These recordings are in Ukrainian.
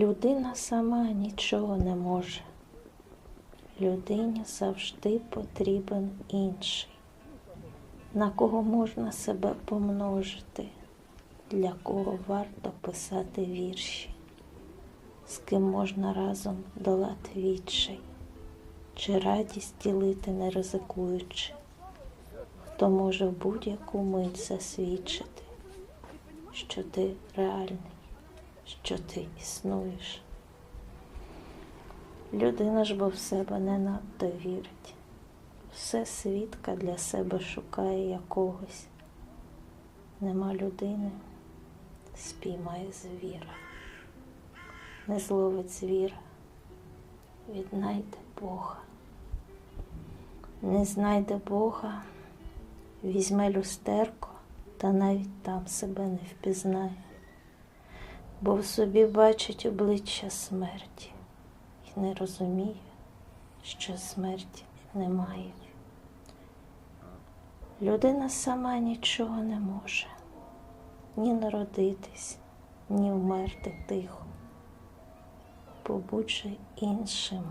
Людина сама нічого не може. Людині завжди потрібен інший, на кого можна себе помножити, для кого варто писати вірші, з ким можна разом долати відчай, чи радість ділити не ризикуючи, хто може в будь-яку мить засвідчити, що ти реальний що ти існуєш. Людина ж бо в себе не надто вірить, все свідка для себе шукає якогось. Нема людини, спіймає звіра, не зловить звіра, віднайде Бога. Не знайде Бога, візьме люстерко, та навіть там себе не впізнає бо в собі бачить обличчя смерті і не розуміє, що смерті немає. Людина сама нічого не може ні народитись, ні вмерти тихо. Побудь іншим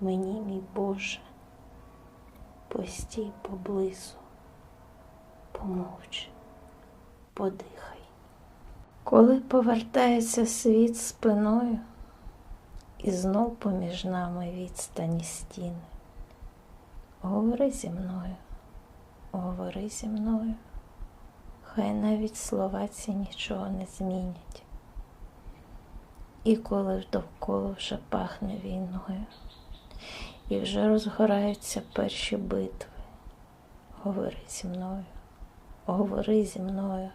мені, мій Боже, постій поблизу, помовч, подихай. Коли повертається світ спиною, і знов поміж нами відстані стіни, говори зі мною, говори зі мною, хай навіть слова ці нічого не змінять. І коли довкола вже пахне війною, і вже розгораються перші битви, говори зі мною, говори зі мною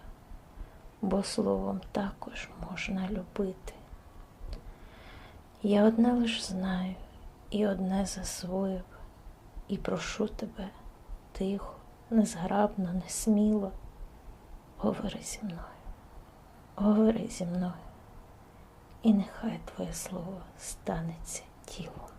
бо словом також можна любити. Я одне лиш знаю і одне засвоїв, і прошу тебе тихо, незграбно, несміло, говори зі мною, говори зі мною, і нехай твоє слово станеться тілом.